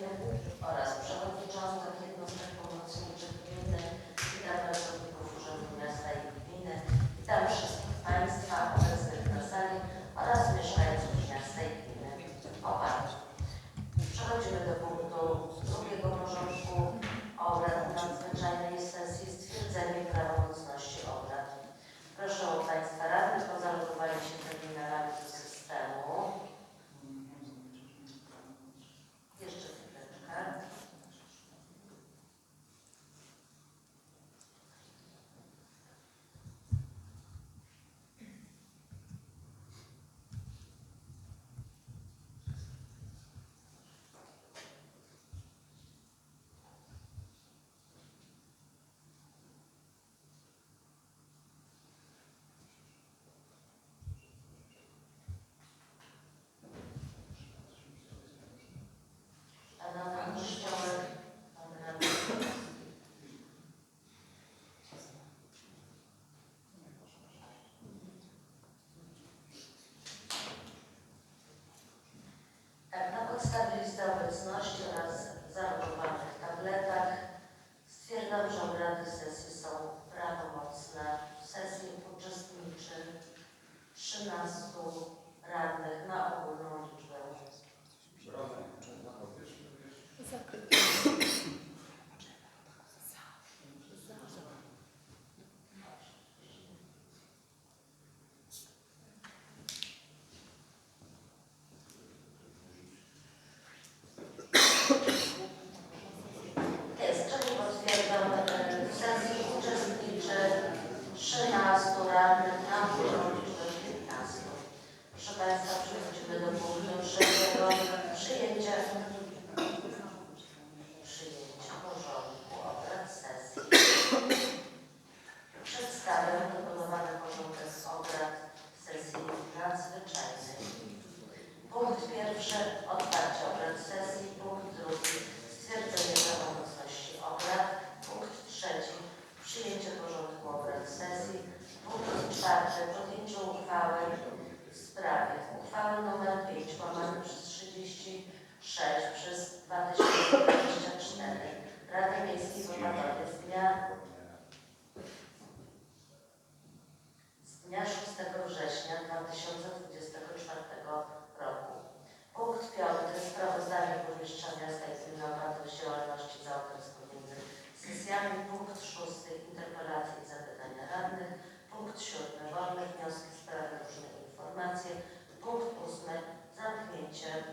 Oraz Przewodniczących Jednostek Pomocniczych witam i wszystkich Państwa obecnych na sali oraz mieszkańców miasta i. Przechodzimy do punktu drugiego porządku obrad nadzwyczajnej sesji stwierdzenie prawa wnioski, cztery różne informacje. Punkt ósmy, zamknięcie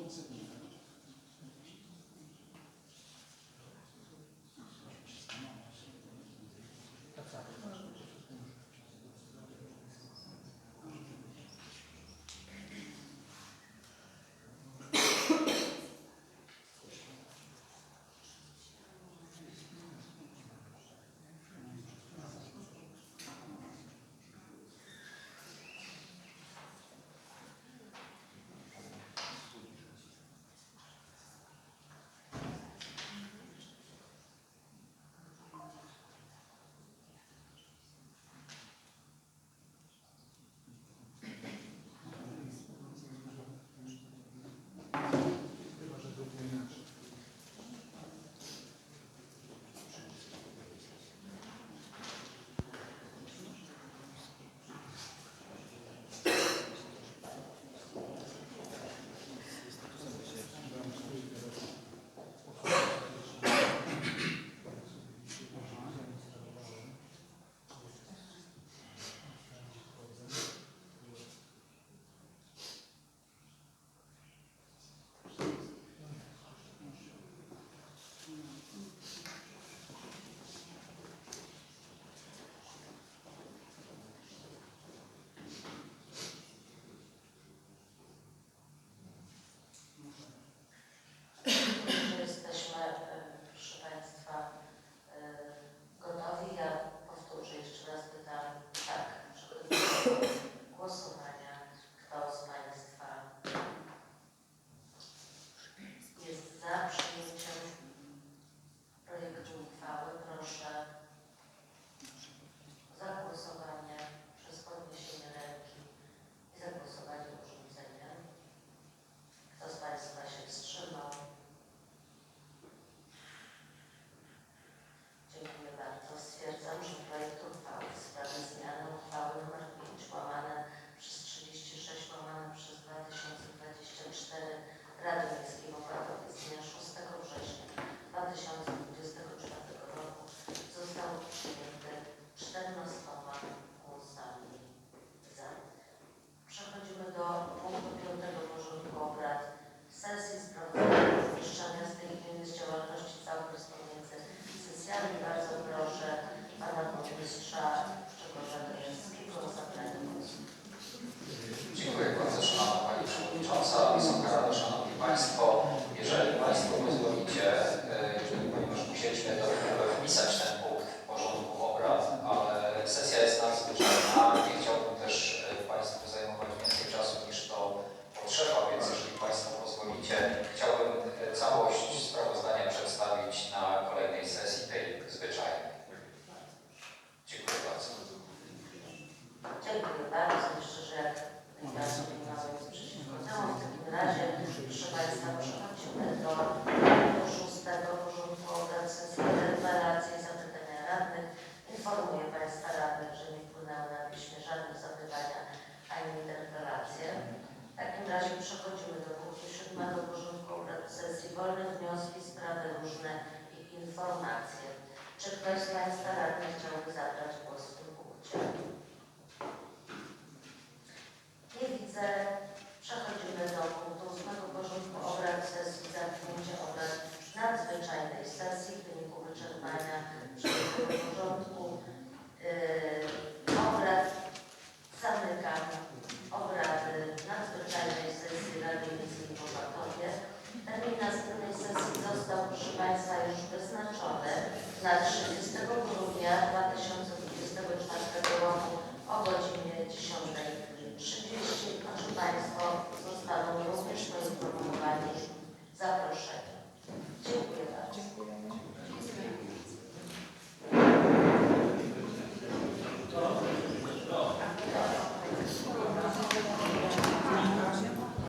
responsibility